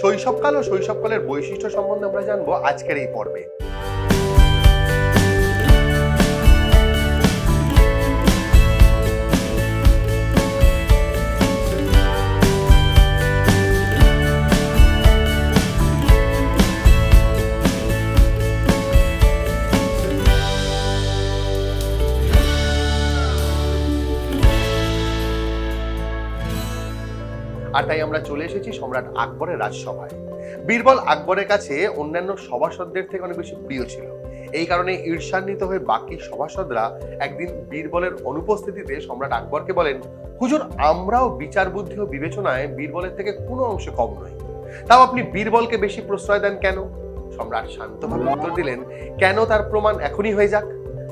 শৈশবকাল ও শৈশবকালের বৈশিষ্ট্য সম্বন্ধে আমরা জানব আজকের এই পর্বে। আর তাই আমরা চলে এসেছি সম্রাট আকবরের রাজসভায়। বীরবল আকবরের কাছে অন্যান্য সভাসদদের থেকে অনেক বেশি প্রিয় ছিল। এই কারণে ঈর্ষান্বিত হয়ে বাকি সভাসদরা একদিন বীরবলের অনুপস্থিতিতে সম্রাট আকবরকে বলেন, হুজুর, আমরাও বিচার বুদ্ধি ও বিবেচনায় বীরবলের থেকে কোনো অংশে কম নই। তাও আপনি বীরবলকে বেশি প্রশ্রয় দেন কেন? সম্রাট শান্তভাবে উত্তর দিলেন, কেন তার প্রমাণ এখনই হয়ে যাক?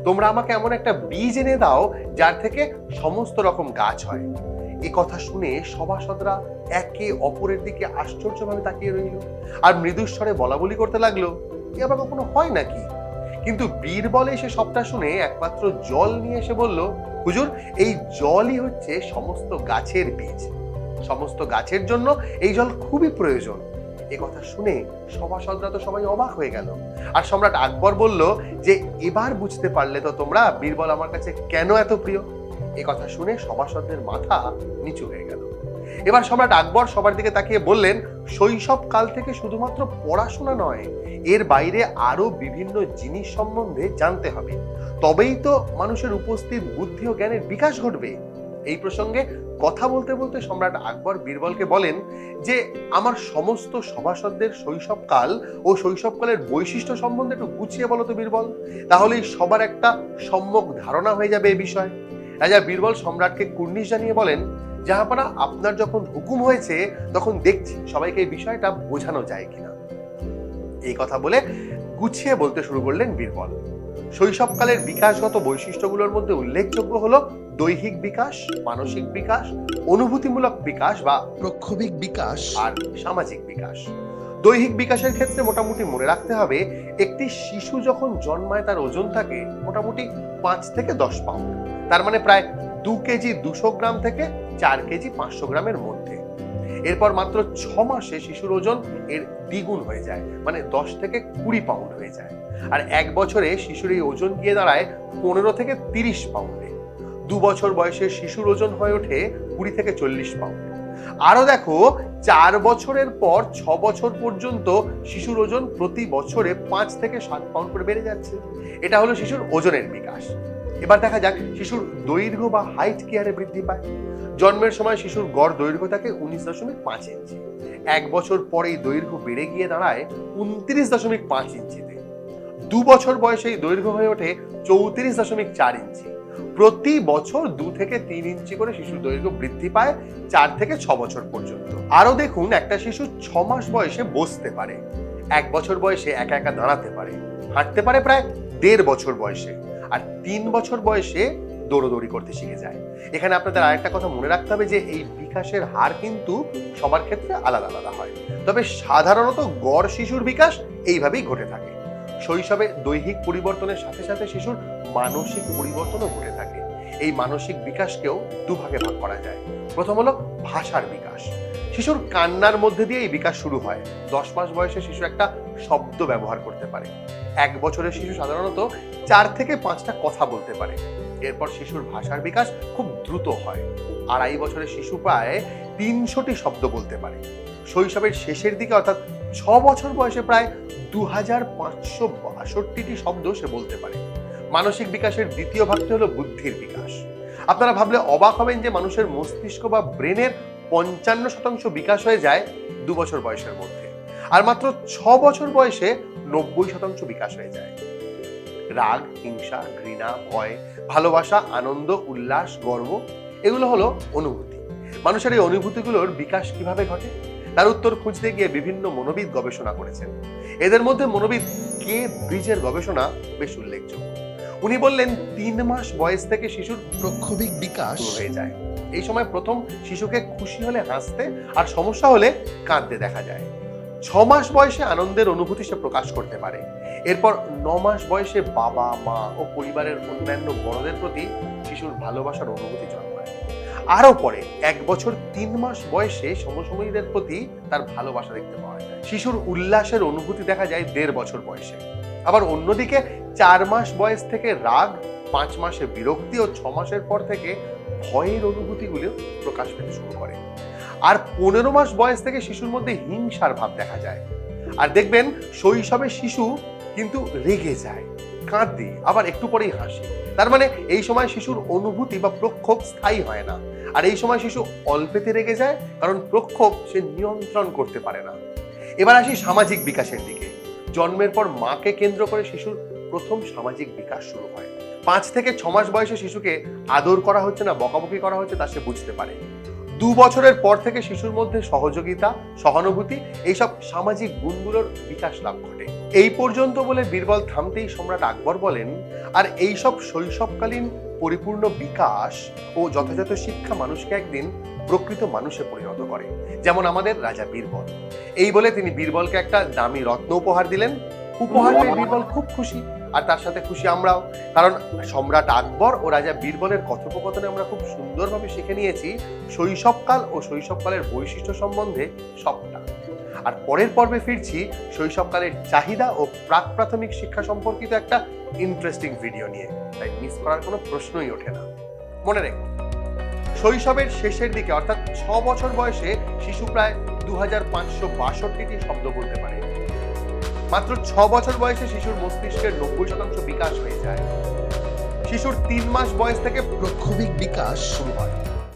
তোমরা আমাকে এমন একটা বীজ এনে দাও যার থেকে সমস্ত রকম গাছ হয়। এ কথা শুনে সভাসদরা একে অপরের দিকে আশ্চর্যভাবে তাকিয়ে রইল আর মৃদুস্বরে বলা বলি করতে লাগল, এ আবার কখনো হয় নাকি? কিন্তু বীরবল এসে সবটা শুনে একমাত্র জল নিয়ে এসে বলল, হুজুর, এই জলই হচ্ছে সমস্ত গাছের বীজ। সমস্ত গাছের জন্য এই জল খুবই প্রয়োজন। এ কথা শুনে সভাসদরা তো সবাই অবাক হয়ে গেল। আর সম্রাট আকবর বলল, যে এবার বুঝতে পারলে তো তোমরা, বীরবল আমার কাছে কেন এত প্রিয়? এ কথা শুনে সভাসদদের মাথা নিচু হয়ে গেল। এবার সম্রাট আকবর সবার দিকে তাকিয়ে বললেন শৈশব কাল থেকে শুধুমাত্র পড়াশোনা নয়, এর বাইরে আরও বিভিন্ন জিনিস সম্বন্ধে জানতে হবে। তবেই তো মানুষের উপস্থিত বুদ্ধি ও জ্ঞানের বিকাশ ঘটবে। এই প্রসঙ্গে কথা বলতে বলতে সম্রাট আকবর বীরবলকে বলেন যে, আমার সমস্ত সভাসদদের শৈশবকাল ও শৈশবকালের বৈশিষ্ট্য সম্বন্ধে একটু গুছিয়ে বলো তো বীরবল, তাহলেই সবার একটা সম্যক ধারণা হয়ে যাবে এই বিষয়ে। রাজা বীরবল সম্রাটকে কুর্নিশ জানিয়ে বলেন জাহাপানা আপনার যখন হুকুম হয়েছে তখন দেখছি সবাইকে এই বিষয়টা বোঝানো যায় কিনা। এই কথা বলে গুছিয়ে বলতে শুরু করলেন বীরবল। শৈশবকালের বিকাশগত বৈশিষ্ট্যগুলোর মধ্যে উল্লেখযোগ্য হলো দৈহিক বিকাশ মানসিক বিকাশ অনুভূতিমূলক বিকাশ বা প্রক্ষোভিক বিকাশ। আর সামাজিক বিকাশ। দৈহিক বিকাশের ক্ষেত্রে মোটামুটি মনে রাখতে হবে, একটি শিশু যখন জন্মায় তার ওজন থাকে মোটামুটি পাঁচ থেকে দশ পাউন্ড তার মানে প্রায় দু কেজি দুশো গ্রাম থেকে চার কেজি পাঁচশো গ্রামের মধ্যে। এরপর মাত্র ছ মাসে শিশুর ওজন এর দ্বিগুণ হয়ে যায় মানে দশ থেকে কুড়ি পাউন্ড হয়ে যায়। আর এক বছরে শিশুর এই ওজন গিয়ে দাঁড়ায় পনেরো থেকে তিরিশ পাউন্ডে দু বছর বয়সে শিশুর ওজন হয়ে ওঠে কুড়ি থেকে চল্লিশ পাউন্ড আরও দেখো, চার বছরের পর ছ বছর পর্যন্ত শিশুর ওজন প্রতি বছরে পাঁচ থেকে সাত পাউন্ড করে বেড়ে যাচ্ছে। এটা হলো শিশুর ওজনের বিকাশ। এবার দেখা যাক শিশুর দৈর্ঘ্য বা হাইট কি হারে বৃদ্ধি পায়। জন্মের সময় শিশুর গড় দৈর্ঘ্য থাকে উনিশ দশমিক পাঁচ ইঞ্চি। এক বছর পরে এই দৈর্ঘ্য বেড়ে গিয়ে দাঁড়ায় উনত্রিশ দশমিক পাঁচ ইঞ্চিতে। দু বছর বয়সে এই দৈর্ঘ্য হয়ে ওঠে চৌত্রিশ দশমিক চার ইঞ্চি। প্রতি বছর দু থেকে তিন ইঞ্চি করে শিশুর দৈর্ঘ্য বৃদ্ধি পায় চার থেকে ছ বছর পর্যন্ত। আরও দেখুন, একটা শিশু ছ মাস বয়সে বসতে পারে। এক বছর বয়সে একা একা দাঁড়াতে পারে। হাঁটতে পারে প্রায় দেড় বছর বয়সে। আর তিন বছর বয়সে দৌড়দৌড়ি করতে শিখে যায়। এখানে আপনাদের আরেকটা কথা মনে রাখতে হবে যে, এই বিকাশের হার কিন্তু সবার ক্ষেত্রে আলাদা আলাদা হয়। তবে সাধারণত গড় শিশুর বিকাশ এইভাবেই ঘটে থাকে। শৈশবে দৈহিক পরিবর্তনের সাথে সাথে শিশুর মানসিক পরিবর্তনও ঘটে থাকে। এই মানসিক বিকাশকেও দুভাগে ভাগ করা যায়। প্রথম হলো ভাষার বিকাশ। শিশুর কান্নার মধ্যে দিয়ে এই বিকাশ শুরু হয়। দশ মাস বয়সে শিশু একটা শব্দ ব্যবহার করতে পারে। এক বছরের শিশু সাধারণত চার থেকে পাঁচটা কথা বলতে পারে। এরপর শিশুর ভাষার বিকাশ খুব দ্রুত হয়। আড়াই বছরের শিশু প্রায় তিনশোটি শব্দ বলতে পারে। শৈশবের শেষের দিকে অর্থাৎ ছ বছর বয়সে প্রায় দু হাজার পাঁচশো বাষট্টিটি শব্দ সে বলতে পারে। মানসিক বিকাশের দ্বিতীয় ভাগটি হলো বুদ্ধির বিকাশ। আপনারা ভাবলে অবাক হবেন যে মানুষের মস্তিষ্ক বা ব্রেনের পঞ্চান্ন শতাংশ বিকাশ হয়ে যায় দু বছর বয়সের মধ্যে। আর মাত্র ছ বছর বয়সে নব্বই শতাংশ বিকাশ হয়ে যায়। রাগ, হিংসা, ঘৃণা, ভয়, ভালোবাসা, আনন্দ, উল্লাস, গর্ব, এগুলো হলো অনুভূতি। মানুষের এই অনুভূতিগুলোর বিকাশ কীভাবে ঘটে? তার উত্তর খুঁজতে গিয়ে বিভিন্ন মনোবিদ গবেষণা করেছেন। এদের মধ্যে মনোবিদ কে ব্রিজের গবেষণা বেশ উল্লেখযোগ্য। উনি বললেন তিন মাস বয়স থেকে শিশুর প্রক্ষোভিক বিকাশ হয়ে যায়। এই সময় প্রথম শিশুকে খুশি হলে হাসতে আর সমস্যা হলে কাঁদতে দেখা যায়। ছ মাস বয়সে আনন্দের অনুভূতি সে প্রকাশ করতে পারে। এরপর ন মাস বয়সে বাবা মা ও পরিবারের অন্যান্য বড়দের প্রতি শিশুর ভালোবাসার অনুভূতি জন্মায়। আরও পরে এক বছর তিন মাস বয়সে সমসময়ীদের প্রতি তার ভালোবাসা দেখতে পাওয়া যায়। শিশুর উল্লাসের অনুভূতি দেখা যায় দেড় বছর বয়সে। আবার অন্যদিকে চার মাস বয়স থেকে রাগ, পাঁচ মাসে বিরক্তি ও ছ মাসের পর থেকে ভয়ের অনুভূতিগুলো প্রকাশ পেতে শুরু করে। আর পনেরো মাস বয়স থেকে শিশুর মধ্যে হিংসার ভাব দেখা যায়। আর দেখবেন শৈশবে শিশু কিন্তু রেগে যায়, কাঁদে, আবার একটু পরেই হাসে। তার মানে এই সময় শিশুর অনুভূতি বা প্রক্ষোভ স্থায়ী হয় না। আর এই সময় শিশু অল্পেতে রেগে যায়, কারণ প্রক্ষোভ সে নিয়ন্ত্রণ করতে পারে না। এবার আসি সামাজিক বিকাশের দিকে। জন্মের পর মাকে কেন্দ্র করে শিশুর প্রথম সামাজিক বিকাশ শুরু হয়। পাঁচ থেকে ছ মাস বয়সে শিশুকে আদর করা হচ্ছে না, বকাবকি করা হচ্ছে তা সে বুঝতে পারে। দু বছরের পর থেকে শিশুর মধ্যে সহযোগিতা, সহানুভূতি, এইসব সামাজিক গুণগুলোর বিকাশ লাভ ঘটে। এই পর্যন্ত বলে বীরবল থামতেই সম্রাট আকবর বলেন, আর এইসব শৈশবকালীন পরিপূর্ণ বিকাশ ও যথাযথ শিক্ষা মানুষকে একদিন প্রকৃত মানুষে পরিণত করে। যেমন আমাদের রাজা বীরবল। এই বলে তিনি বীরবলকে একটা দামি রত্ন উপহার দিলেন। উপহার পেয়ে বীরবল খুব খুশি। আর তার সাথে খুশি আমরাও। কারণ সম্রাট আকবর ও রাজা বীরবলের কথোপকথনে আমরা খুব সুন্দরভাবে শিখে নিয়েছি শৈশবকাল ও শৈশবকালের বৈশিষ্ট্য সম্বন্ধে সবটা। আর পরের পর্বে ফিরছি শৈশবকালের চাহিদা ও প্রাক প্রাথমিক শিক্ষা সম্পর্কিত একটা ইন্টারেস্টিং ভিডিও নিয়ে। তাই মিস করার কোনো প্রশ্নই ওঠে না। মনে রেখো, শৈশবের শেষের দিকে, অর্থাৎ ছ বছর বয়সে শিশু প্রায় দু শব্দ বলতে পারে। মাত্র ছ বছর বয়সে শিশুর মস্তিষ্কের নব্বই শতাংশ বিকাশ হয়ে যায়। শিশুর তিন মাস বয়স থেকে প্রক্ষোভিক বিকাশ শুরু হয়।